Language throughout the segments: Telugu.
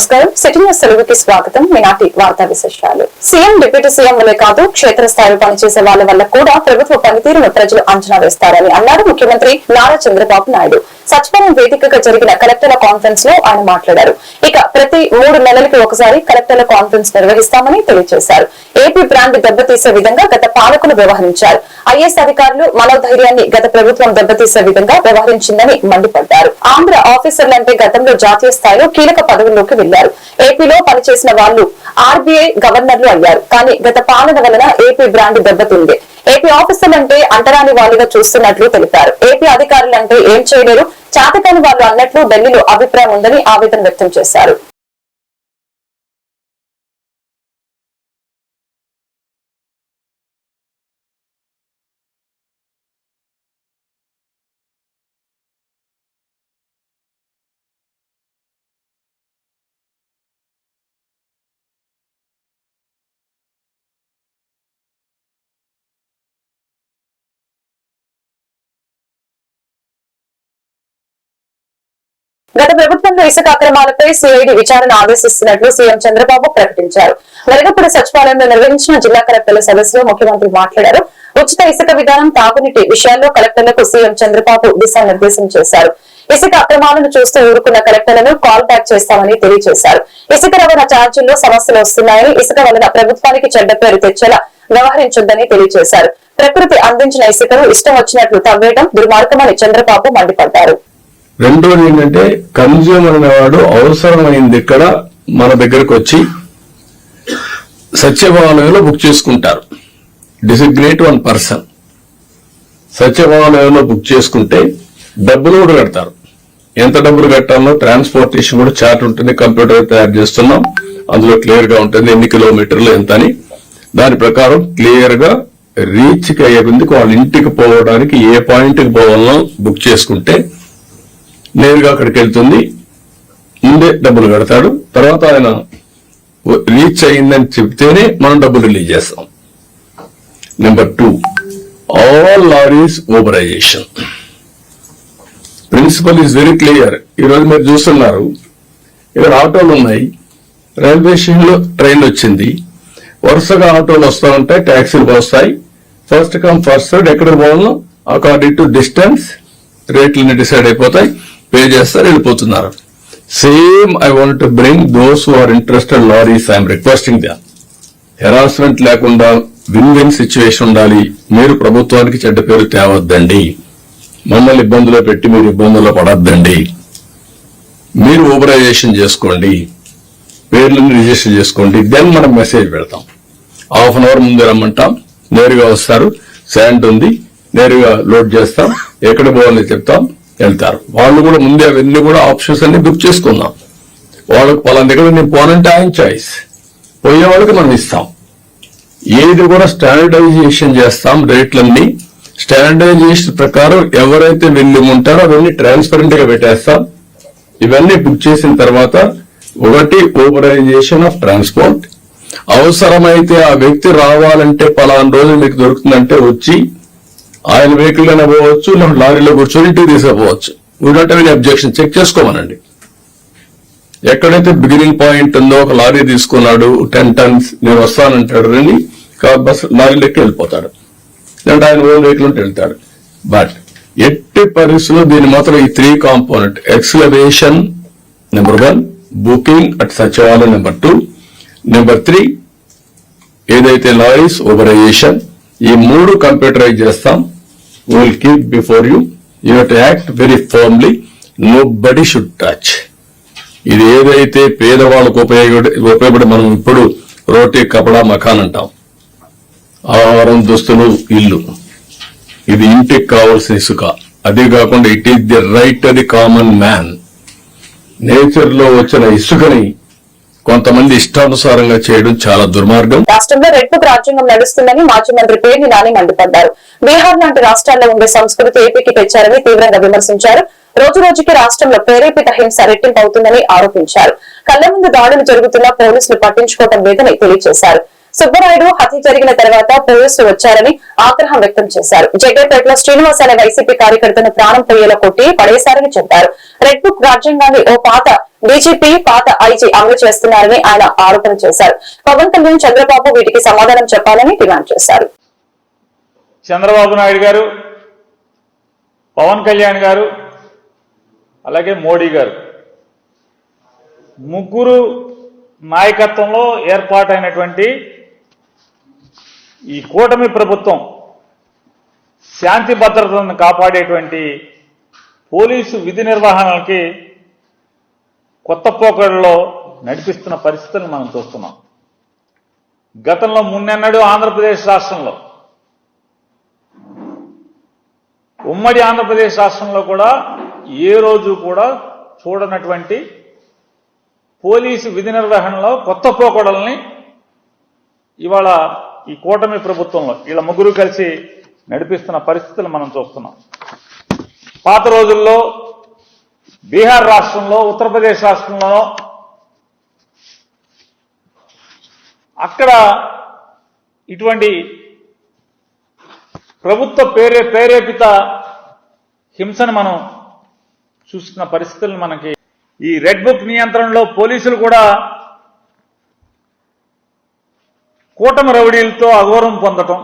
నమస్కారం. సిటీ న్యూస్ తెలుగుకి స్వాగతం. మినాటి వార్తా విశేషాలు. సీఎం డిప్యూటీ సీఎం వల్లే కాదు క్షేత్రస్థాయిలో పనిచేసే వాళ్ళ వల్ల కూడా ప్రభుత్వ పనితీరును ప్రజలు అంచనా వేస్తారని అన్నారు ముఖ్యమంత్రి నారా చంద్రబాబు నాయుడు. సచివాలయం వేదికగా జరిగిన కలెక్టర్ల కాన్ఫరెన్స్లో ఆయన మాట్లాడారు. ఇక ప్రతి మూడు నెలలకి ఒకసారి కలెక్టర్ల కాన్ఫరెన్స్ నిర్వహిస్తామని తెలియజేశారు. ఏపీ బ్రాండ్ దెబ్బతీసే విధంగా గత పాలకులు వ్యవహరించారు. ఐఎస్ అధికారులు మనోధైర్యాన్ని గత ప్రభుత్వం దెబ్బతీసే విధంగా వ్యవహరించిందని మండిపడ్డారు. ఆంధ్ర ఆఫీసర్లంటే గతంలో జాతీయ స్థాయిలో కీలక పదవుల్లోకి వెళ్ళారు ఏపీలో పనిచేసిన వాళ్ళు ఆర్బీఐ గవర్నర్లు అయ్యారు. కానీ గత పాలన వలన ఏపీ బ్రాండ్ దెబ్బతింది. ఏపీ ఆఫీసర్లంటే అంటరాని వాళ్ళుగా చూస్తున్నట్లు తెలిపారు. ఏపీ అధికారులంటే ఏం చేయలేరు. చాతకాని వాళ్ళు అన్నట్లు ఢిల్లీలో అభిప్రాయం ఉందని ఆవేదన వ్యక్తం చేశారు. గత ప్రభుత్వంలో ఇసుక అక్రమాలపై సిఐడి విచారణ ఆదేశిస్తున్నట్లు సీఎం చంద్రబాబు ప్రకటించారు. వెలగపూడి సచివాలయంలో నిర్వహించిన జిల్లా కలెక్టర్ల సదస్సులో ముఖ్యమంత్రి మాట్లాడారు. ఉచిత ఇసుక విధానం తాగునీటి విషయాల్లో కలెక్టర్లకు సీఎం చంద్రబాబు దిశానిర్దేశం చేశారు. ఇసుక అక్రమాలను చూస్తూ ఊరుకున్న కలెక్టర్లను కాల్ బ్యాక్ చేస్తామని తెలియజేశారు. ఇసుక రవాణా ఛార్జీల్లో సమస్యలు వస్తున్నాయని ఇసుక వలన ప్రభుత్వానికి చెడ్డ పేరు తెచ్చేలా వ్యవహరించొద్దని తెలియజేశారు. ప్రకృతి అందించిన ఇసుకను ఇష్టం వచ్చినట్లు తవ్వేయడం దుర్మార్గమని చంద్రబాబు మండిపడ్డారు. రెండోది ఏంటంటే కన్జ్యూమర్ అనేవాడు అవసరమైంది ఇక్కడ మన దగ్గరకు వచ్చి సత్యభావనలో బుక్ చేసుకుంటారు. Designate one person. సత్యభావనలో బుక్ చేసుకుంటే డబ్బులు కూడా కడతారు. ఎంత డబ్బులు కట్టాలో ట్రాన్స్పోర్టేషన్ కూడా చార్ట్ ఉంటుంది కంప్యూటర్ తయారు చేస్తున్నాం. అందులో క్లియర్గా ఉంటుంది ఎన్ని కిలోమీటర్లు ఎంత అని. దాని ప్రకారం క్లియర్గా రీచ్కి అయ్యే వాళ్ళ ఇంటికి పోవడానికి ఏ పాయింట్కి పోవాలనో పోవాలో బుక్ చేసుకుంటే నేరుగా అక్కడికి వెళ్తుంది ముందే డబ్బులు కడతాడు. తర్వాత ఆయన రీచ్ అయిందని చెప్తేనే మనం డబ్బులు రిలీజ్ చేస్తాం. Number two all lorries authorisation principle is very clear ఈ రోజు మీరు చూస్తున్నారు. ఇక్కడ ఆటోలు ఉన్నాయి. రైల్వే స్టేషన్లో ట్రైన్ వచ్చింది. వరుసగా ఆటోలు వస్తూ ఉంటాయి ట్యాక్సీలు వస్తాయి. ఫస్ట్ కమ్ ఫస్ట్ సర్డ్ ఎక్కడ పోవాలో? అకార్డింగ్ టు డిస్టెన్స్ రేట్లన్నీ డిసైడ్ అయిపోతాయి. పే చేస్తారు వెళ్ళిపోతున్నారు. Same I want to bring those who are interested lorries I'm requesting the harassment లేకుండా విన్ విన్ సిచ్యువేషన్ ఉండాలి. మీరు ప్రభుత్వానికి చెడ్డ పేరు తేవద్దండి. మమ్మల్ని ఇబ్బందులో పెట్టి మీరు ఇబ్బందుల్లో పడద్దండి. మీరు ఓబరైజేషన్ చేసుకోండి. పేర్లను రిజిస్టర్ చేసుకోండి. దెన్ మనం మెసేజ్ పెడతాం. హాఫ్ అన్ అవర్ ముందే రమ్మంటాం. నేరుగా వస్తారు. శాండ్ ఉంది. నేరుగా లోడ్ చేస్తాం. ఎక్కడ పోవాలో చెప్తాం. వెళ్తారు. వాళ్ళు కూడా ముందే అవన్నీ కూడా ఆప్షన్స్ అన్ని బుక్ చేసుకుందాం. వాళ్ళకి వాళ్ళ దగ్గర నేను పోనంటే ఆయన చాయిస్ పోయే వాళ్ళకి మనం ఇస్తాం. ఏది కూడా స్టాండర్డైజేషన్ చేస్తాం రేట్లన్నీ. స్టాండర్డైజేషన్ ప్రకారం ఎవరైతే వెళ్ళి ఉంటారో అవన్నీ ట్రాన్స్పరెంట్గా పెట్టేస్తాం. ఇవన్నీ బుక్ చేసిన తర్వాత ఒకటి ఓబరైజేషన్ ఆఫ్ ట్రాన్స్పోర్ట్ అవసరమైతే ఆ వ్యక్తి రావాలంటే పలానా రోజులు మీకు దొరుకుతుందంటే వచ్చి ఆయన వెహికల్ అయినా పోవచ్చు లేకపోతే లారీలో కూర్చొని ఇంటికి తీసుకుపోవచ్చు. We don't have objection check చేసుకోమనండి. ఎక్కడైతే బిగినింగ్ పాయింట్ ఉందో ఒక లారీ తీసుకున్నాడు టెన్ టన్స్ నేను వస్తానంటాడు రండి బస్ బస్ ఎక్కి వెళ్ళిపోతాడు. లేదంటే ఆయన ఓన్ వెహికల్ ఉంటే వెళ్తాడు. బట్ ఎట్టి పరిస్థితుల్లో దీని మాత్రం ఈ three component excavation number one booking at Sachivalayam number two number three ఏదైతే లారీస్ ఓబరైజేషన్ ఈ మూడు కంప్యూటరైజ్ చేస్తాం. Will keep before you you to act very firmly nobody should touch ఇది ఏదైతే పేదవాళ్ళకు ఉపయోగ ఉపయోగపడి మనం ఇప్పుడు రోటీ కపడా మకాన్ అంటాం. ఆహారం దుస్తులు ఇల్లు. ఇది ఇంటికి కావాల్సిన ఇసుక. అదే కాకుండా it is the right the common man నేచర్లో వచ్చిన ఇసుకని కొంతమంది ఇష్టానుసారంగా చేయడం చాలా దుర్మార్గం. రాష్ట్రంలో రెడ్ బుక్ రాజ్యాంగం నడుస్తుందని మాజీ మంత్రి పేర్ని నాని మండిపడ్డారు. బీహార్ లాంటి రాష్ట్రాల్లో ఉండే సంస్కృతి ఏపీకి తెచ్చారని తీవ్రంగా విమర్శించారు. రోజు రోజుకి రాష్ట్రంలో ప్రేరేపిత హింస రెట్టింపు అవుతుందని ఆరోపించారు. కళ్ళ ముందు దాడులు జరుగుతున్నా పోలీసులు పట్టించుకోవడం లేదని తెలియజేశారు. సుబ్బరాయుడు హత్య జరిగిన తర్వాత పోలీసులు వచ్చారని ఆగ్రహం వ్యక్తం చేశారు. జగ్గేపేటలో శ్రీనివాస్ అనే వైసీపీ కార్యకర్తను ప్రాణం పోయేలా కొట్టి పడేశారని చెప్పారు. రెడ్ బుక్ రాజ్యాంగాన్ని ఓ పాత డీజీపీ పాత ఐజీ అమలు చేస్తున్నారని ఆయన ఆరోపణ చేశారు. పవన్ కళ్యాణ్ చంద్రబాబు వీటికి సమాధానం చెప్పాలని డిమాండ్ చేశారు. చంద్రబాబు నాయుడు గారు పవన్ కళ్యాణ్ గారు అలాగే మోడీ గారు. ముగ్గురు నాయకత్వంలో ఏర్పాటైనటువంటి ఈ కూటమి ప్రభుత్వం శాంతి భద్రతలను కాపాడేటువంటి పోలీసు విధి నిర్వహణలకి కొత్త పోకడలో నడిపిస్తున్న పరిస్థితులను మనం చూస్తున్నాం. గతంలో మున్నెన్నడూ ఆంధ్రప్రదేశ్ రాష్ట్రంలో ఉమ్మడి ఆంధ్రప్రదేశ్ రాష్ట్రంలో కూడా ఏ రోజు కూడా చూడనటువంటి పోలీసు విధి నిర్వహణలో కొత్త పోకడల్ని ఇవాళ ఈ కూటమి ప్రభుత్వంలో వీళ్ళ ముగ్గురు కలిసి నడిపిస్తున్న పరిస్థితులు మనం చూస్తున్నాం. పాత రోజుల్లో బీహార్ రాష్ట్రంలో ఉత్తరప్రదేశ్ రాష్ట్రంలో అక్కడ ఇటువంటి ప్రభుత్వ ప్రేరే ప్రేరేపిత హింసను మనం చూస్తున్న పరిస్థితులను మనకి ఈ రెడ్ బుక్ నియంత్రణలో పోలీసులు కూడా కూటమి రౌడీలతో అఘోరం పొందటం.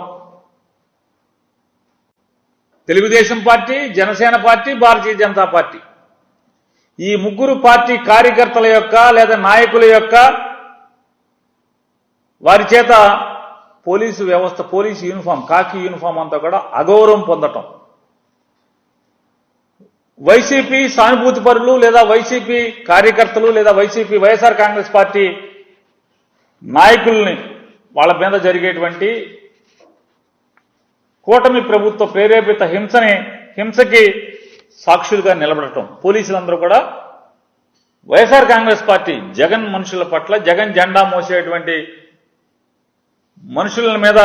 Telugu Desam party Janasena party Bharatiya Janata party. ఈ ముగ్గురు పార్టీ కార్యకర్తల యొక్క లేదా నాయకుల యొక్క వారి చేత పోలీసు వ్యవస్థ పోలీసు యూనిఫామ్ కాకి యూనిఫామ్ అంతా కూడా అగౌరవం పొందటం. వైసీపీ సానుభూతి పరులు లేదా వైసీపీ కార్యకర్తలు లేదా వైసీపీ వైఎస్ఆర్ కాంగ్రెస్ పార్టీ నాయకుల్ని వాళ్ళ మీద జరిగేటువంటి కూటమి ప్రభుత్వ ప్రేరేపిత హింసని హింసకి సాక్షులుగా నిలబడటం. పోలీసులందరూ కూడా వైఎస్ఆర్ కాంగ్రెస్ పార్టీ జగన్ మనుషుల పట్ల జగన్ జెండా మోసేటువంటి మనుషుల మీద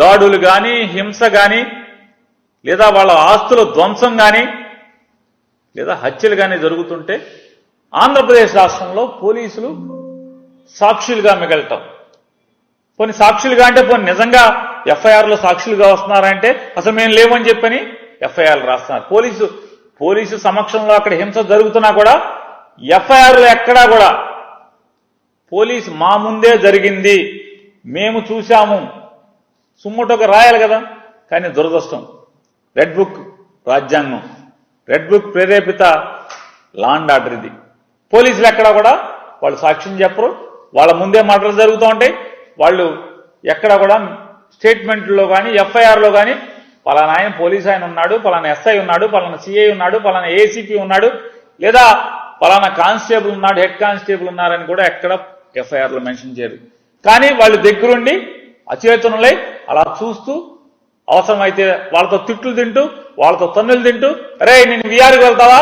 దాడులు కానీ హింస కానీ లేదా వాళ్ళ ఆస్తుల ధ్వంసం కానీ లేదా హత్యలు కానీ జరుగుతుంటే ఆంధ్రప్రదేశ్ రాష్ట్రంలో పోలీసులు సాక్షులుగా మిగలటం. కొన్ని సాక్షులుగా అంటే కొన్ని నిజంగా ఎఫ్ఐఆర్లో సాక్షులుగా వస్తున్నారంటే అసలు మేము లేవని చెప్పని ఎఫ్ఐఆర్లు రాస్తున్నారు. పోలీసు పోలీసు సమక్షంలో అక్కడ హింస జరుగుతున్నా కూడా ఎఫ్ఐఆర్లు ఎక్కడా కూడా పోలీస్ మా ముందే జరిగింది మేము చూశాము. సుమ్మటోకి రాయాలి కదా కానీ దురదృష్టం. రెడ్ బుక్ రాజ్యాంగం రెడ్ బుక్ ప్రేరేపిత లాండ్ ఆర్డర్ ఇది. పోలీసులు ఎక్కడా కూడా వాళ్ళు సాక్ష్యం చెప్పరు వాళ్ళ ముందే మాటలు జరుగుతూ ఉంటాయి వాళ్ళు ఎక్కడ కూడా స్టేట్మెంట్లో కానీ ఎఫ్ఐఆర్లో కానీ పలానా ఆయన పోలీస్ ఆయన ఉన్నాడు పలానా ఎస్ఐ ఉన్నాడు పలానా సిఐ ఉన్నాడు పలానా ఏసీపీ ఉన్నాడు లేదా పలానా కానిస్టేబుల్ ఉన్నాడు హెడ్ కానిస్టేబుల్ ఉన్నారని కూడా ఎక్కడ ఎఫ్ఐఆర్లో మెన్షన్ చేయరు. కానీ వాళ్ళు దగ్గరుండి అచేతనులై అలా చూస్తూ అవసరమైతే వాళ్ళతో తిట్లు తింటూ వాళ్ళతో తన్నులు తింటూ అరే నేను విఆర్కి వెళ్తావా?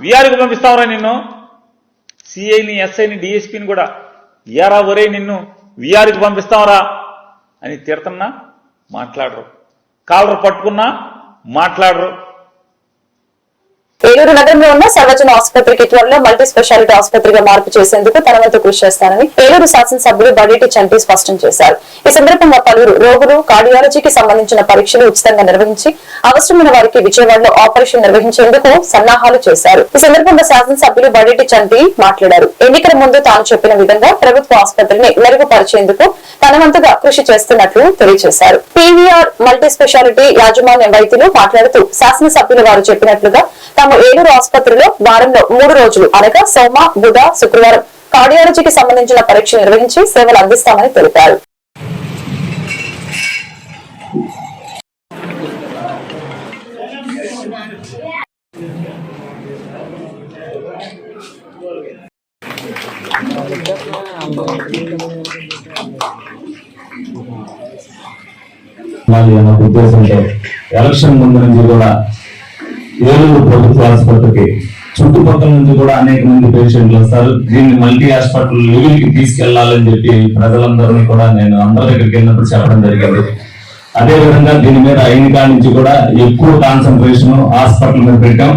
విఆర్కి పంపిస్తావురా నిన్ను? సిఐని ఎస్ఐని డిఎస్పీని కూడా ఎరా ఒరే నిన్ను విఆర్కి పంపిస్తావరా? అని తిడుతున్నా మాట్లాడరు. కాలర్ పట్టుకున్నా మాట్లాడరు. ఏలూరు నగరంలో ఉన్న సర్వజన ఆసుపత్రికి త్వరలో మల్టీ స్పెషాలిటీ ఆసుపత్రిగా మార్పు చేసేందుకు తన వంతు కృషి చేస్తానని ఏలూరు శాసనసభ్యులు బడేటి చంటి స్పష్టం చేశారు. ఈ సందర్భంగా పలువురు రోగులు కార్డియాలజీకి సంబంధించిన పరీక్షలు ఉచితంగా నిర్వహించి అవసరమైన వారికి విజయవాడలో ఆపరేషన్ నిర్వహించేందుకు సన్నాహాలు చేశారు. ఈ సందర్భంగా శాసనసభ్యులు బడేటి చంటి మాట్లాడారు. ఎన్నికల ముందు తాను చెప్పిన విధంగా ప్రభుత్వ ఆసుపత్రిని మెరుగుపరిచేందుకు తన వంతుగా కృషి చేస్తున్నట్లు తెలియజేశారు. పీవీఆర్ మల్టీ స్పెషాలిటీ యాజమాన్య వైద్యులు మాట్లాడుతూ శాసనసభ్యులు వారు చెప్పినట్లుగా తాము ఏలూరు ఆసుపత్రిలో వారంలో మూడు రోజులు అనగా సోమ బుధ శుక్రవారం కార్డియాలజీకి సంబంధించిన పరీక్ష నిర్వహించి సేవలు అందిస్తామని తెలిపారు. ఉద్దేశంతో ఎలక్షన్ ముందు నుంచి కూడా ఏలూరు ప్రభుత్వ ఆసుపత్రికి చుట్టుపక్కల నుంచి కూడా అనేక మంది పేషెంట్లు వస్తారు. దీన్ని మల్టీ హాస్పిటల్ లెవెల్కి తీసుకెళ్ళాలని చెప్పి ప్రజలందరినీ కూడా నేను అందరి దగ్గరికి వెళ్ళినప్పుడు చెప్పడం జరిగింది. అదే విధంగా దీని మీద అయిన కాడి నుంచి కూడా ఎక్కువ కాన్సన్ట్రేషన్ హాస్పిటల్ మీద పెట్టాం.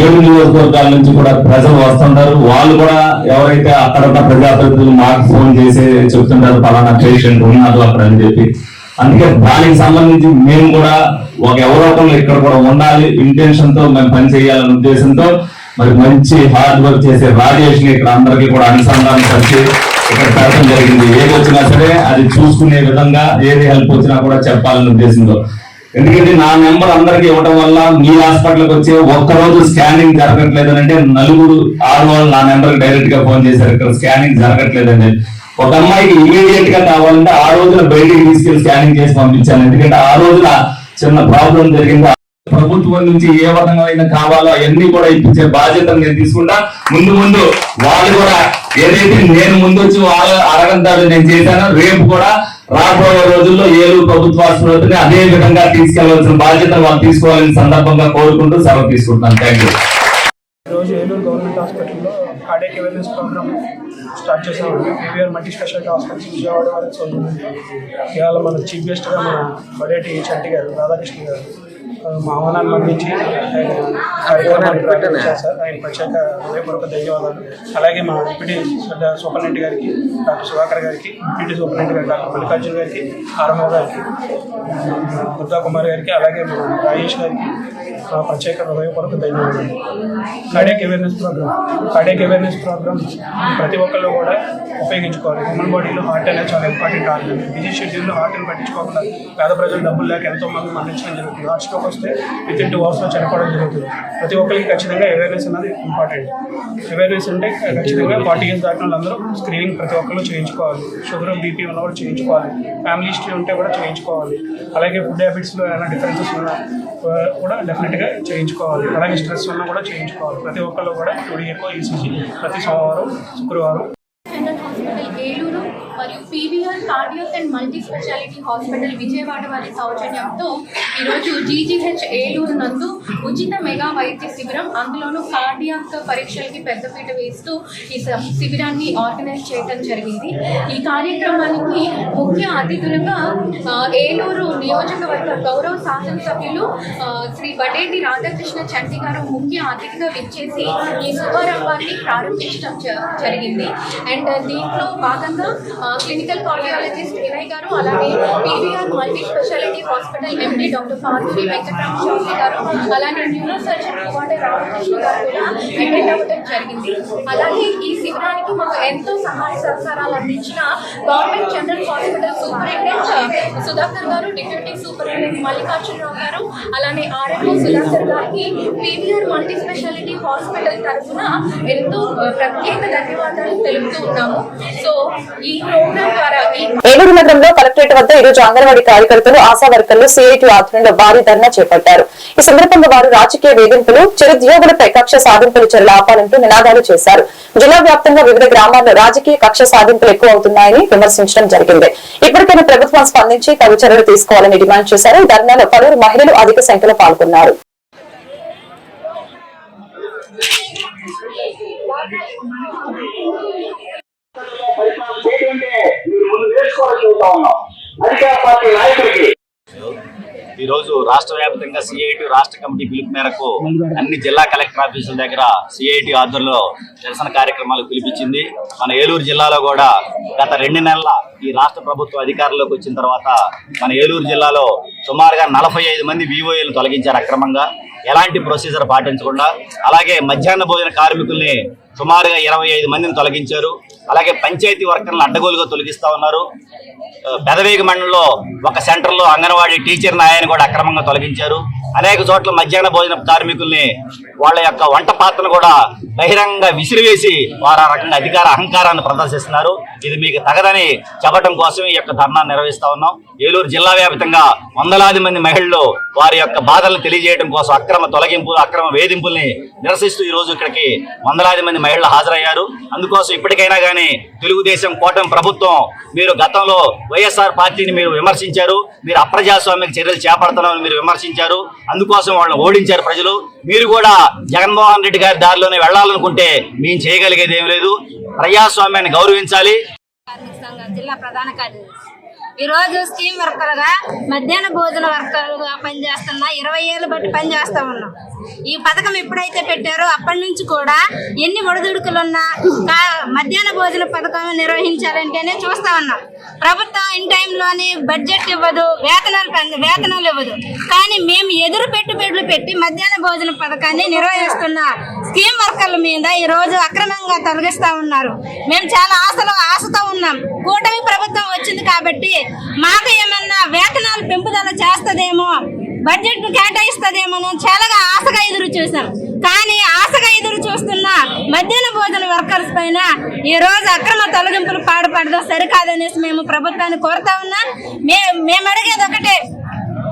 ఏడు నియోజకవర్గాల నుంచి కూడా ప్రజలు వస్తుంటారు. వాళ్ళు కూడా ఎవరైతే అక్కడ ప్రజాప్రతినిధులు మాకు ఫోన్ చేసి చెప్తుంటారు పలానా పేషెంట్ ఉన్నారు అక్కడ అని చెప్పి. అందుకే దానికి సంబంధించి మేము కూడా ఒక ఎవరో ఒకళ్ళు ఇక్కడ కూడా ఉండాలి. ఇంటెన్షన్తో మేము పని చేయాలనే ఉద్దేశంతో మరి మంచి హార్డ్ వర్క్ చేసే రాజేష్ని ఇక్కడ అందరికీ కూడా అనుసంధానం పరిచి ఇక్కడ పెట్టడం జరిగింది. ఏది వచ్చినా సరే అది చూసుకునే విధంగా ఏది హెల్ప్ వచ్చినా కూడా చెప్పాలనే ఉద్దేశంతో. ఎందుకంటే నా నెంబర్ అందరికి ఇవ్వడం వల్ల మీ హాస్పిటల్కి వచ్చి ఒక్క రోజు స్కానింగ్ జరగట్లేదు అంటే నలుగురు ఆరు వాళ్ళు నా నెంబర్ డైరెక్ట్గా ఫోన్ చేశారు. ఇక్కడ స్కానింగ్ జరగట్లేదండి ఒక అమ్మాయికి ఇమీడియట్గా కావాలంటే ఆ రోజున బయటికి తీసుకెళ్ళి స్కానింగ్ చేసి పంపించాను ఎందుకంటే ఆ రోజున చిన్న ప్రాబ్లం జరిగింది? ప్రభుత్వం నుంచి ఏ విధంగా కావాలో అవన్నీ కూడా ఇప్పించే బాధ్యత నేను తీసుకుంటా. ముందు ముందు వాళ్ళు కూడా ఏదైతే నేను ముందు వచ్చి వాళ్ళ అడగంటాడు నేను చేశానో రేపు కూడా రాబోయే రోజుల్లో ఏలూరు ప్రభుత్వ ఆసుపత్రిని అదే విధంగా తీసుకెళ్ళవలసిన బాధ్యత వాళ్ళు తీసుకోవాలని సందర్భంగా కోరుకుంటూ సెలవు తీసుకుంటున్నాను. థ్యాంక్ యూ ఈరోజు ఏలూరు గవర్నమెంట్ హాస్పిటల్లో కార్డియక్ అవేర్నెస్ ప్రోగ్రామ్ స్టార్ట్ చేసామండి KVR multi speciality hospitals Vijayawada వారికి సొంతం ఇవాళ మన చీఫ్ గెస్ట్గా మన బడేటి చెట్టి గారు రాధాకృష్ణ గారు. మా కార్యక్రమాన్ని ప్రారంభించారు సార్ ఆయన ప్రత్యేక హృదయపూర్వక ధన్యవాదాలు. అలాగే మా డిప్యూటీ సూపరింటెండెంట్ గారికి డాక్టర్ సుధాకర్ గారికి డిప్యూటీ సూపరింటెండెంట్ గారికి డాక్టర్ మల్లికార్జున గారికి ఆరంభ గారికి దుర్గా కుమార్ గారికి అలాగే రాజేష్ గారికి ఆ, ప్రత్యేక హృదయపూర్వక ధన్యవాదాలు. Cardiac awareness program cardiac awareness program ప్రతి ఒక్కళ్ళు కూడా ఉపయోగించుకోవాలి. హ్యూమన్ బాడీలో హార్ట్ అనేది చాలా ఇంపార్టెంట్ ఆర్గన్ బిజీ షెడ్యూల్లో హార్ట్ని పట్టించుకోకుండా పేద ప్రజలు డబ్బులు లేక ఎంతో మంది మరణించడం జరుగుతుంది. హార్ట్ స్ట్రోక్ వస్తే విత్ ఇన్ టూ అవర్స్లో చనిపోవడం జరుగుతుంది. ప్రతి ఒక్కరికి ఖచ్చితంగా అవేర్నెస్ అనేది ఇంపార్టెంట్ అవేర్నెస్ అంటే ఖచ్చితంగా ఫార్టీ ఇయర్స్ దాటిన వాళ్ళందరూ స్క్రీనింగ్ ప్రతి ఒక్కరు చేయించుకోవాలి. షుగర్ బీపీ ఉన్న కూడా చేయించుకోవాలి. ఫ్యామిలీ హిస్టరీ ఉంటే కూడా చేయించుకోవాలి. అలాగే ఫుడ్ హ్యాబిట్స్లో ఏమైనా డిఫరెన్సెస్ ఉన్నా కూడా డెఫినెట్గా చేయించుకోవాలి. అలాగే స్ట్రెస్ ఉన్నా కూడా చేయించుకోవాలి. ప్రతి ఒక్కళ్ళు కూడా టూడీ ఎక్కువ ఈసీజీ ప్రతి సోమవారం శుక్రవారం PVR cardiac and multi speciality hospital Vijayawada వారి సౌజన్యంతో ఈరోజు జీజీహెచ్ ఏలూరు నందు ఉచిత మెగా వైద్య శిబిరం అందులోనూ కార్డియాక్ పరీక్షలకి పెద్దపీట వేస్తూ ఈ శిబిరాన్ని ఆర్గనైజ్ చేయడం జరిగింది. ఈ కార్యక్రమానికి ముఖ్య అతిథులుగా ఏలూరు నియోజకవర్గ గౌరవ శాసనసభ్యులు సభ్యులు శ్రీ బడేటి రాధాకృష్ణ చంటి గారు ముఖ్య అతిథిగా విచ్చేసి ఈ శుభారంభాన్ని ప్రారంభించడం జ- జరిగింది. అండ్ దీంట్లో భాగంగా క్లినికల్ కార్డియాలజిస్ట్ వినయ్ గారు అలాగే PVR multi speciality hospital MD doctor Parvathi Venkatarama Chowdary గారు అలానే న్యూరో సర్జన్ కుమార్ రామకృష్ణ గారు కూడా అటెండ్ అవ్వడం జరిగింది. అలాగే ఈ శిబిరానికి మాకు ఎంతో సహాయ సహకారాలు అందించిన government general hospital superintendent Sudhakar గారు డిప్యూటీ సూపరింటెండెంట్ మల్లికార్జునరావు గారు అలానే ఆర్ఎంఓ సుధాకర్ గారికి పీవీఆర్ మల్టీ స్పెషాలిటీ హాస్పిటల్ తరఫున ఎంతో ప్రత్యేక ధన్యవాదాలు తెలుపుతూ ఉన్నాము. సో ఈ ప్రోగ్రామ్ ఈ ఏలూరు నగరంలో కలెక్టరేట్ వద్ద ఈ రోజు అంగన్వాడీ కార్యకర్తలు ఆశా వర్కర్లు సిఐటి ఆధ్వర్యంలో భారీ ధర్నా చేపట్టారు. ఈ సందర్భంగా వారు రాజకీయ వేధింపులు చిరుద్యోగులపై కక్ష సాధింపులు చర్యలు ఆపాలంటూ నినాదాలు చేశారు. జిల్లా వ్యాప్తంగా వివిధ గ్రామాల్లో రాజకీయ కక్ష సాధింపులు ఎక్కువ అవుతున్నాయని విమర్శించడం జరిగింది. ఇప్పటికైనా ప్రభుత్వం స్పందించి తగు చర్యలు తీసుకోవాలని డిమాండ్ చేశారు. ఈ ధర్నాలో పలువురు మహిళలు అధిక సంఖ్యలో పాల్గొన్నారు. ఏంటంటే మీరు ముందు నేర్చుకోవాలని ఉన్నాం. అధికార పార్టీ నాయకుడికి. ఈరోజు రాష్ట్ర వ్యాప్తంగా సిఐటి రాష్ట్ర కమిటీ పిలుపు మేరకు అన్ని జిల్లా కలెక్టర్ ఆఫీసుల దగ్గర సిఐటి ఆధ్వర్యంలో నిరసన కార్యక్రమాలు పిలిపించింది. మన ఏలూరు జిల్లాలో కూడా గత రెండు నెలల ఈ రాష్ట్ర ప్రభుత్వం అధికారంలోకి వచ్చిన తర్వాత మన ఏలూరు జిల్లాలో సుమారుగా నలభై ఐదు మంది వివోఏలు తొలగించారు అక్రమంగా. ఎలాంటి ప్రొసీజర్ పాటించకుండా అలాగే మధ్యాహ్న భోజన కార్మికుల్ని సుమారుగా ఇరవై ఐదు మందిని తొలగించారు. అలాగే పంచాయతీ వర్కర్లను అడ్డగోలుగా తొలగిస్తా ఉన్నారు. పెదవేగి మండలంలో ఒక సెంటర్లో అంగన్వాడీ టీచర్ నాయని కూడా అక్రమంగా తొలగించారు. అనేక చోట్ల మధ్యాహ్న భోజన కార్మికుల్ని వాళ్ళ యొక్క వంట పాత్రను కూడా బహిరంగంగా విసిరివేసి వారు ఆ రకంగా అధికార అహంకారాన్ని ప్రదర్శిస్తున్నారు. ఇది మీకు తగదని చెప్పడం కోసం ఈ యొక్క ధర్నా నిర్వహిస్తా ఉన్నాం. ఏలూరు జిల్లా వ్యాప్తంగా వందలాది మంది మహిళలు వారి యొక్క బాధలను తెలియజేయడం కోసం అక్రమ తొలగింపు అక్రమ వేధింపుల్ని నిరసిస్తూ ఈ రోజు ఇక్కడికి వందలాది మంది మహిళలు హాజరయ్యారు. అందుకోసం ఇప్పటికైనా కానీ తెలుగుదేశం కూటమి ప్రభుత్వం మీరు గతంలో వైఎస్ఆర్ పార్టీని మీరు విమర్శించారు. మీరు అప్రజాస్వామిక చర్యలు చేపడుతున్నామని మీరు విమర్శించారు. అందుకోసం వాళ్ళని ఓడించారు ప్రజలు. మీరు కూడా జగన్మోహన్ రెడ్డి గారి దారిలోనే వెళ్ళాలనుకుంటే మేము చేయగలిగేది ఏం లేదు. ప్రజాస్వామ్యాన్ని గౌరవించాలి. కార్మిక సంఘం జిల్లా ప్రధాన కార్యదర్శి. ఈ రోజు స్కీమ్ వర్కర్గా మధ్యాహ్న భోజన వర్కర్గా పనిచేస్తున్నా ఇరవై ఏళ్ళు బట్టి పనిచేస్తా ఉన్నాం. ఈ పథకం ఎప్పుడైతే పెట్టారో అప్పటి నుంచి కూడా ఎన్ని ఒడిదుడుకులున్నా మధ్యాహ్న భోజన పథకం నిర్వహించాలంటేనే చూస్తా ఉన్నాం. ప్రభుత్వం ఇన్ టైంలోనే బడ్జెట్ ఇవ్వదు వేతనాలు వేతనాలు ఇవ్వదు. కానీ మేము ఎదురు పెట్టుబడులు పెట్టి మధ్యాహ్న భోజన పథకాన్ని నిర్వహిస్తున్న స్కీమ్ వర్కర్ల మీద ఈ రోజు అక్రమంగా తొలగిస్తా ఉన్నారు. మేము చాలా ఆశలో ఆశతో ఉన్నాం. కూటమి ప్రభుత్వం వచ్చింది కాబట్టి మాకు ఏమన్నా వేతనాలు పెంపుదల చేస్తుందేమో బడ్జెట్ కేటాయిస్తుందేమో చాలాగా ఆశగా ఎదురు చూసాం కానీ ఆశగా ఎదురు చూస్తున్న మధ్యాహ్న భోజన వర్కర్స్ పైన ఈ రోజు అక్రమ తొలగింపులు పాడుపడడం సరికాదనేసి మేము ప్రభుత్వాన్ని కోరుతా ఉన్నా. మే మేము అడిగేది ఒకటే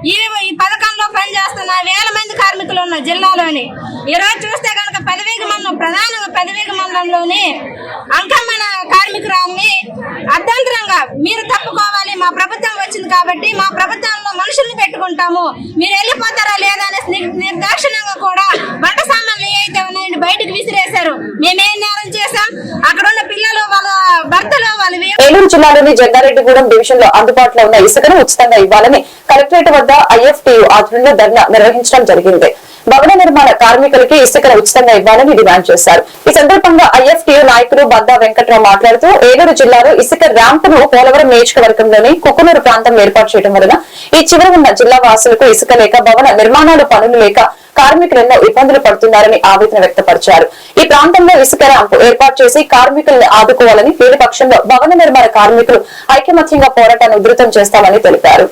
ఈ ఈ పథకంలో పనిచేస్తున్న వేల మంది కార్మికులు ఉన్న జిల్లాలోని ఈరోజు చూస్తే కనుక పదివేగ మండలం ప్రధానంగా పదివేగ మండలంలోని అంకమ్మన కార్మికురాల్ని అర్థంతరంగా మీరు తప్పుకోవాలి మా ప్రభుత్వం వచ్చింది కాబట్టి మా ప్రభుత్వంలో మనుషుల్ని పెట్టుకుంటాము. మీరు వెళ్ళిపోతారా లేదా అనేసి నిర్- నిర్దాక్షిణ్యంగా కూడా వంట సామాన్లు ఏవైతే ఉన్నాయని ఉన్నాయండి బయటకు విసిరేశారు. మేమేం నేరం చేశాం? అక్కడ ఉన్న పిల్లలు వాళ్ళ భర్తలు వాళ్ళ ఏలూరు జిల్లాలోని జగ్గారెడ్డిగూడెం డివిజన్లో అందుబాటులో ఉన్న ఇసుకను ఉచితంగా ఇవ్వాలని కలెక్టరేట్ వద్ద ఐఎఫ్టీయూ ఆధ్వర్యంలో ధర్నా నిర్వహించడం జరిగింది. భవన నిర్మాణ కార్మికులకి ఇసుకను ఉచితంగా ఇవ్వాలని డిమాండ్ చేశారు. ఈ సందర్భంగా ఐఎఫ్టీయూ నాయకులు బద్దా వెంకట్రావు మాట్లాడుతూ ఏలూరు జిల్లాలో ఇసుక ర్యాంప్ను పోలవరం నియోజకవర్గంలోని కుకునూరు ప్రాంతం ఏర్పాటు చేయడం వలన ఈ చివర ఉన్న జిల్లా వాసులకు ఇసుక లేక భవన నిర్మాణాలు పనులు లేక కార్మికులు ఎన్నో ఇబ్బందులు పడుతున్నారని ఆవేదన వ్యక్తపరిచారు. ఈ ప్రాంతంలో ఇసుక ర్యాంపు ఏర్పాటు చేసి కార్మికుల్ని ఆదుకోవాలని లేని పక్షంలో భవన నిర్మాణ కార్మికులు ఐకమత్యంగా పోరాటాన్ని ఉధృతం చేస్తామని తెలిపారు.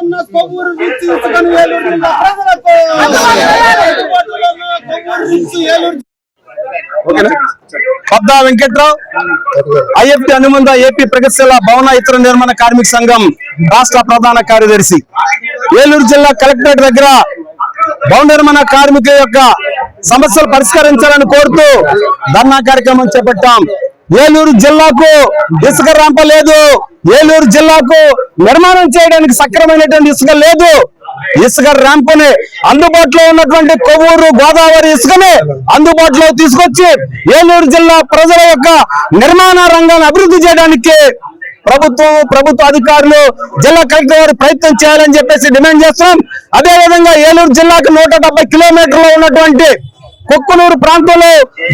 ఉన్న కొవ్వూరు ఇసుకను ఏలూరు ప్రజలకు కొవ్వూరు ఏలూరు పద్దా వెంకట్రావు ఐఎఫ్టి అనుబంధ ఏపీ ప్రగతిశీల భవన ఇతర నిర్మాణ కార్మిక సంఘం రాష్ట్ర ప్రధాన కార్యదర్శి. ఏలూరు జిల్లా కలెక్టరేట్ దగ్గర భవన నిర్మాణ కార్మికుల యొక్క సమస్యలు పరిష్కరించాలని కోరుతూ ధర్నా కార్యక్రమం చేపట్టాం. ఏలూరు జిల్లాకు ఇసుక రాంప లేదు. ఏలూరు జిల్లాకు నిర్మాణం చేయడానికి సక్రమైనటువంటి ఇసుక లేదు. ఇసుక ర్యాంపుని అందుబాటులో ఉన్నటువంటి కొవ్వూరు గోదావరి ఇసుకని అందుబాటులో తీసుకొచ్చి ఏలూరు జిల్లా ప్రజల యొక్క నిర్మాణ రంగాన్ని అభివృద్ధి చేయడానికి ప్రభుత్వం ప్రభుత్వ అధికారులు జిల్లా కలెక్టర్ గారు ప్రయత్నం చేయాలని చెప్పేసి డిమాండ్ చేస్తున్నాం. అదే విధంగా ఏలూరు జిల్లాకు నూట డెబ్బై కిలోమీటర్లు ఉన్నటువంటి కొక్కునూరు ప్రాంతంలో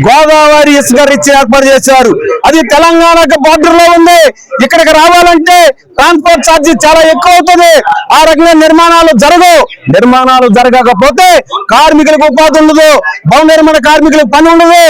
గోదావరి ఇసుక రిచ్ ఏర్పాటు చేశారు. అది తెలంగాణకు బార్డర్లో ఉంది. ఇక్కడికి రావాలంటే ట్రాన్స్పోర్ట్ ఛార్జీ చాలా ఎక్కువ అవుతుంది. ఆ రకంగా నిర్మాణాలు జరగవు. నిర్మాణాలు జరగకపోతే కార్మికులకు ఉపాధి ఉండదు. భవన నిర్మాణ కార్మికులకు పని ఉండదు.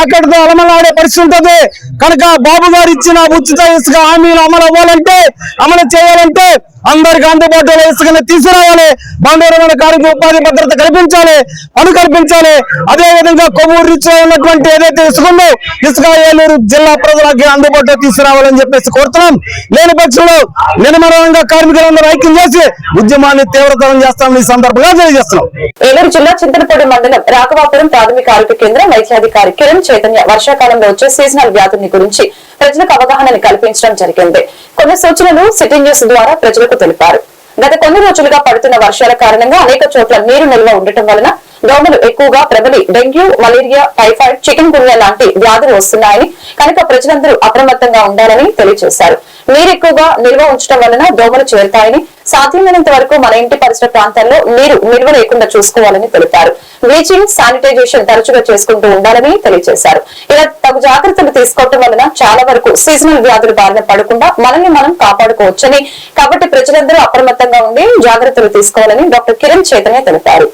ఆకటితో అలమలాడే పరిస్థితి ఉంటుంది. కనుక బాబు గారు ఇచ్చిన ఉచిత ఇసుక హామీలు అమలు అవ్వాలంటే అమలు చేయాలంటే అందరికి అందుబాటులో ఇసుకని తీసుకురావాలి. బాండవరమైన కార్మిక ఉపాధి భద్రత కల్పించాలి పని కల్పించాలి. అదే విధంగా కొవ్వూరు రీచ్ ఉన్నటువంటి ఏదైతే ఇసుకుందో ఇసుక ఏలూరు జిల్లా ప్రజలకి అందుబాటులో తీసుకురావాలని చెప్పేసి కోరుతున్నాం. లేని పక్షంలో నిర్మలంగా కార్మికులందరూ ఐక్యం చేసి ఉద్యమాన్ని తీవ్రతరం చేస్తామని ఈ సందర్భంగా తెలియజేస్తున్నాం. ఏలూరు జిల్లా చింతలపూడి మండలం రాఘవాపురం ప్రాథమిక ఆరోగ్య కేంద్రం వైద్యాధికారి కిరణ్ చైతన్య వర్షాకాలంలో వచ్చే సీజనల్ వ్యాధుల్ని గురించి ప్రజలకు అవగాహనని కల్పించడం జరిగింది. కొన్ని సూచనలు సిటీ న్యూస్ ద్వారా ప్రజలకు తెలిపారు. గత కొన్ని రోజులుగా పడుతున్న వర్షాల కారణంగా అనేక చోట్ల నీరు నిల్వ ఉండటం వలన దోమలు ఎక్కువగా ప్రబలి dengue malaria typhoid chikungunya లాంటి వ్యాధులు వస్తున్నాయని కనుక ప్రజలందరూ అప్రమత్తంగా ఉండాలని తెలియజేశారు. నీరు ఎక్కువగా నిల్వ ఉంచడం వలన దోమలు చేరుతాయని సాధ్యమైనంత వరకు మన ఇంటి పరిసర ప్రాంతాల్లో నీరు నిల్వ లేకుండా చూసుకోవాలని తెలిపారు. బ్లీచింగ్ శానిటైజేషన్ తరచుగా చేసుకుంటూ ఉండాలని తెలియజేశారు. ఇలా తగు జాగ్రత్తలు తీసుకోవటం వలన చాలా వరకు సీజనల్ వ్యాధులు బారిన పడకుండా మనల్ని మనం కాపాడుకోవచ్చని కాబట్టి ప్రజలందరూ అప్రమత్తంగా ఉండి జాగ్రత్తలు తీసుకోవాలని డాక్టర్ కిరణ్ చైతన్య తెలిపారు.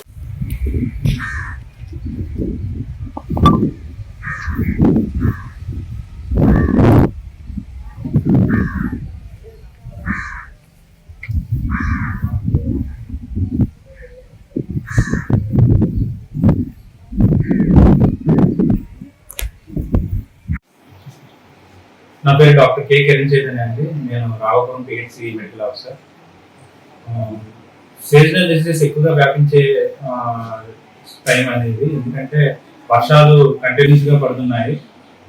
నా పేరు డాక్టర్ కే కిరణ్ చైతన్య అండి. నేను Ravapuram PHC medical officer. Seasonal diseases ఎక్కువగా వ్యాపించే టైం అనేది. ఎందుకంటే వర్షాలు కంటిన్యూస్గా పడుతున్నాయి.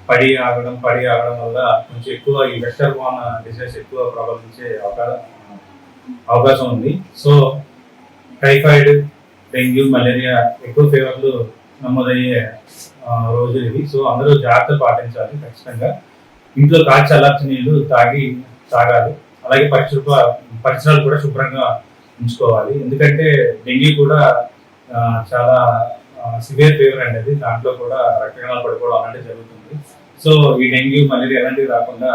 పడి ఆగడం పడి ఆగడం వల్ల కొంచెం ఎక్కువ ఈ వెక్టర్ బాన్ డిసీజ్ ఎక్కువ ప్రబలించే అవకాశం అవకాశం ఉంది. సో టైఫాయిడ్ డెంగ్యూ మలేరియా ఎక్కువ ఫీవర్లు నమోదయ్యే రోజు రోజులు ఇవి. సో అందరూ జాగ్రత్తలు పాటించాలి ఖచ్చితంగా. ఇంట్లో కాచి చల్లార్చిన నీళ్ళు తాగి తాగాలి. అలాగే పరిశుభ్ర పరిసరాలు కూడా శుభ్రంగా ఉంచుకోవాలి. ఎందుకంటే డెంగ్యూ కూడా చాలా సివియర్ ఫీవర్ అనేది దాంట్లో కూడా రక్తకణాలు పడిపోవడం అలాంటివి జరుగుతుంది. సో ఈ డెంగ్యూ మలేరియా అలాంటివి రాకుండా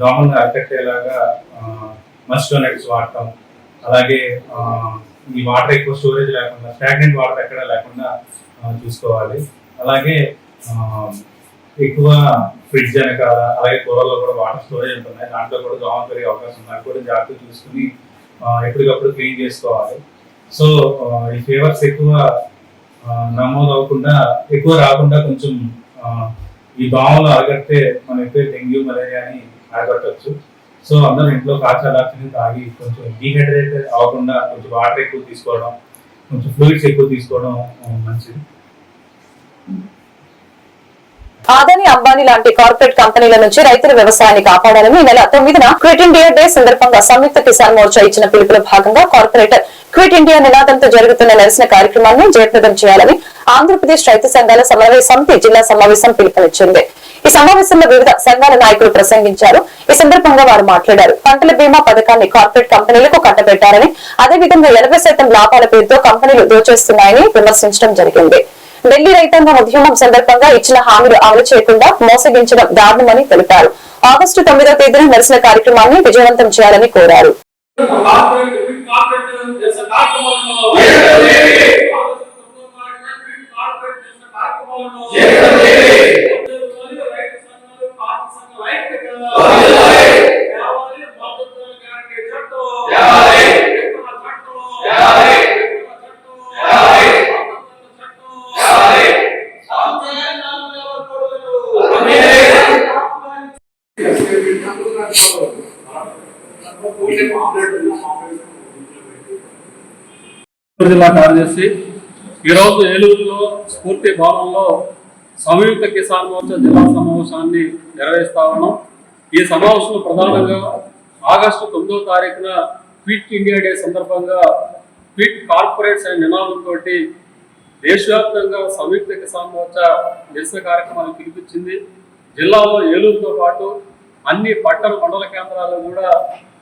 దోమలను అరికట్టేలాగా మస్టోనెట్స్ వాడటం అలాగే ఈ వాటర్ ఎక్కువ స్టోరేజ్ లేకుండా స్టాగ్నెంట్ వాటర్ ఎక్కడ లేకుండా చూసుకోవాలి. అలాగే ఎక్కువ ఫ్రిడ్జ్ వెనకాల అలాగే కూరల్లో కూడా వాటర్ స్టోరేజ్ ఉంటున్నాయి దాంట్లో కూడా దోమలు పెరిగే అవకాశం ఉంది. అది కూడా జాగ్రత్త చూసుకుని ఎప్పటికప్పుడు క్లీన్ చేసుకోవాలి. సో ఈ ఫీవర్స్ ఎక్కువ నమోదు అవ్వకుండా ఎక్కువ రాకుండా కొంచెం ఈ దోమలు అరగట్టే మనం ఎక్కువ డెంగ్యూ మలేరియాని అరగట్టచ్చు. సో అందరూ ఇంట్లో కాచాలాచిని తాగి కొంచెం డీహైడ్రేట్ అవ్వకుండా కొంచెం వాటర్ ఎక్కువ తీసుకోవడం కొంచెం ఫ్లూయిడ్స్ ఎక్కువ తీసుకోవడం మంచిది. ఆదాని అంబానీ లాంటి కార్పొరేట్ కంపెనీల నుంచి రైతుల వ్యవసాయాన్ని కాపాడాలని ఈ నెల తొమ్మిదిన క్విట్ ఇండియా డే సందర్భంగా సంయుక్త కిసాన్ మోర్చా ఇచ్చిన పిలుపులో భాగంగా కార్పొరేటర్ క్విట్ ఇండియా నినాదంతో జరుగుతున్న నిరసన కార్యక్రమాన్ని జయప్రదం చేయాలని ఆంధ్రప్రదేశ్ రైతు సంఘాల సమన్వయ సమితి జిల్లా సమావేశం పిలుపునిచ్చింది. ఈ సమావేశంలో వివిధ సంఘాల నాయకులు ప్రసంగించారు. ఈ సందర్భంగా వారు మాట్లాడారు. పంటల బీమా పథకాన్ని కార్పొరేట్ కంపెనీలకు కట్టబెట్టారని అదేవిధంగా ఎనభై శాతం లాభాల పేరుతో కంపెనీలు దోచేస్తున్నాయని విమర్శించడం జరిగింది. ఢిల్లీ రైతాంగం ఉద్యమం సందర్భంగా ఇచ్చిన హామీలు అమలు చేయకుండా మోసగించడం దారుణమని తెలిపారు. ఆగస్టు తొమ్మిదో తేదీన నిరసన కార్యక్రమాన్ని విజయవంతం చేయాలని కోరారు. చిత్తూరు జిల్లా కార్యదర్శి ఈరోజు ఏలూరులో స్ఫూర్తి భవనంలో సంయుక్త కిసాన్ మోర్చా జిల్లా సమావేశాన్ని నిర్వహిస్తా ఉన్నాం. ఈ సమావేశం ప్రధానంగా ఆగస్టు తొమ్మిదవ తారీఖున క్విట్ ఇండియా డే సందర్భంగా క్విట్ కార్పొరేట్స్ అనే నినాదంతో దేశవ్యాప్తంగా సంయుక్త కిసాన్ మోర్చా నిరసన కార్యక్రమాన్ని పిలిపించింది. జిల్లాలో ఏలూరుతో పాటు అన్ని పట్టణ మండల కేంద్రాల్లో కూడా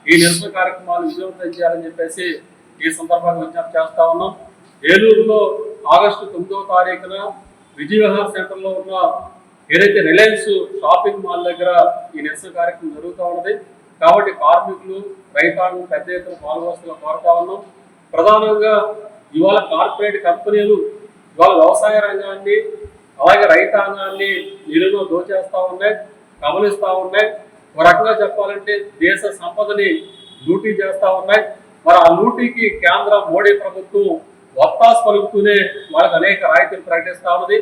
ఈ నిరసన కార్యక్రమాలు విజయవంతం చేయాలని చెప్పేసి ఈ సందర్భంగా విజ్ఞప్తి చేస్తా ఉన్నాం. ఏలూరులో ఆగస్టు తొమ్మిదవ తారీఖున విజయవిహార్ సెంటర్లో ఉన్న ఏదైతే రిలయన్స్ షాపింగ్ మాల్ దగ్గర ఈ నిరసన కార్యక్రమం జరుగుతూ ఉన్నది. కాబట్టి కార్మికులు రైతాంగం పెద్ద ఎత్తున పాల్గొస్తున్న కోరుతా ఉన్నాం. ప్రధానంగా ఇవాళ కార్పొరేట్ కంపెనీలు ఇవాళ వ్యవసాయ రంగాన్ని అలాగే రైతాంగాన్ని నిలువ దోచేస్తూ ఉన్నాయి గమనిస్తూ ఉన్నాయి. ఒక రకంగా చెప్పాలంటే దేశ సంపదని లూటీ చేస్తూ ఉన్నాయి. మరి ఆ లూటీకి కేంద్ర మోడీ ప్రభుత్వం వత్తాసు పలుకుతూనే వాళ్ళకి అనేక రాయితీలు ప్రకటిస్తా ఉన్నది.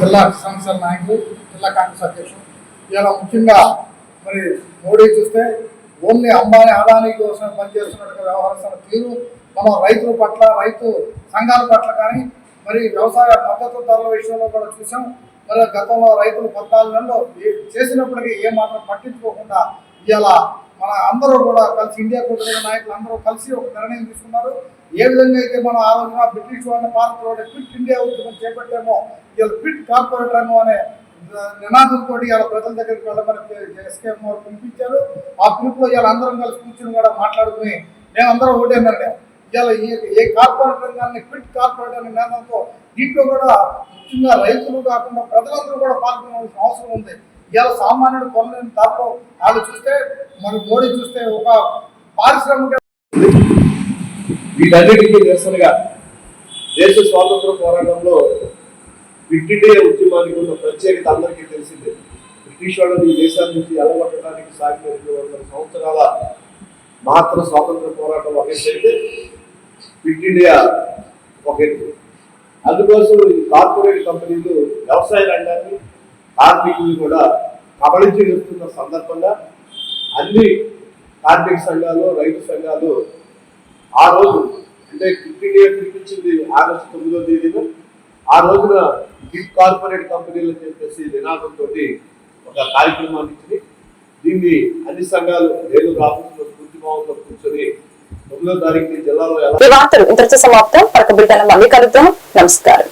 జిల్లా కిసాన్ నాయకులు జిల్లా కాంగ్రెస్ అధ్యక్షుడు ఇలా ముఖ్యంగా మరి మోడీ చూస్తే ఓన్లీ అంబానీ అదానీ కోసం పనిచేస్తున్నట్టు వ్యవహరిస్తున్న తీరు. మనం రైతుల పట్ల రైతు సంఘాల పట్ల కానీ మరి వ్యవసాయ మద్దతు ధరల విషయంలో కూడా చూసాం. మరి గతంలో రైతులు పద్నాలుగు నెలలు ఏ- చేసినప్పటికీ ఏమాత్రం పట్టించుకోకుండా ఇలా మన అందరూ కూడా కలిసి ఇండియా కూటమి నాయకులు అందరూ కలిసి ఒక నిర్ణయం తీసుకున్నారు. ఏ విధంగా అయితే మనం ఆ రోజున బ్రిటిష్ వాళ్ళ పాలకులు క్విట్ ఇండియా ఉద్యమం చేపట్టామో ఇలా క్విట్ కార్పొరేట్ రంగం అనే నినాదంతో ఇలా ప్రజల దగ్గరికి వెళ్ళమని ఎస్కే వారు పిలిపించారు. ఆ పిలుపులో ఇలా అందరం కలిసి కూర్చుని కూడా మాట్లాడుకుని మేమందరం ఒకటే నిర్ణయం ఇలా ఏ- ఏ కార్పొరేట్ రంగాన్ని క్విట్ కార్పొరేట్ అనే నినాదంతో దీంట్లో కూడా ముఖ్యంగా రైతులు కాకుండా ప్రజలందరూ కూడా పాల్గొనవలసిన అవసరం ఉంది. ఇవాళ సామాన్యుడు కొనలేని దాంట్లో వాళ్ళు చూస్తే మనం మోడీ చూస్తే ఒక పారిశ్రామిక వీటన్నిటికీ నిరసనగా దేశ స్వాతంత్ర పోరాటంలో క్విట్ ఇండియా ఉద్యమానికి ఉన్న ప్రత్యేకత అందరికీ తెలిసిందే. బ్రిటిష్ వాళ్ళని ఈ దేశాల నుంచి ఎలగొట్టడానికి సాగిన రెండు వందల సంవత్సరాల మాత్రం స్వాతంత్ర పోరాటం ఒక అయితే క్విట్ ఇండియా ఒక ఎత్తు అందుకోసం ఈ కార్పొరేట్ కంపెనీలు వ్యవసాయ రంగాన్ని కార్మికులు కూడా కబళించి వేస్తున్న సందర్భంగా అన్ని కార్మిక సంఘాలు రైతు సంఘాలు ఆ రోజు అంటే కిట్ ఇండియా పిలిపించింది ఆగస్టు తొమ్మిదో తేదీన. ఆ రోజున బిగ్ కార్పొరేట్ కంపెనీలు చెప్పేసి నినాదంతో ఒక కార్యక్రమాన్ని ఇచ్చింది. దీన్ని అన్ని సంఘాలు నేను రాకుండా స్ఫూర్తి భావంతో కూర్చొని తొమ్మిదో ఈ వార్తలు ఇంతటితో సమాప్తం. పరక బిడ్డను మళ్ళీ కలుద్దాం. నమస్కారం.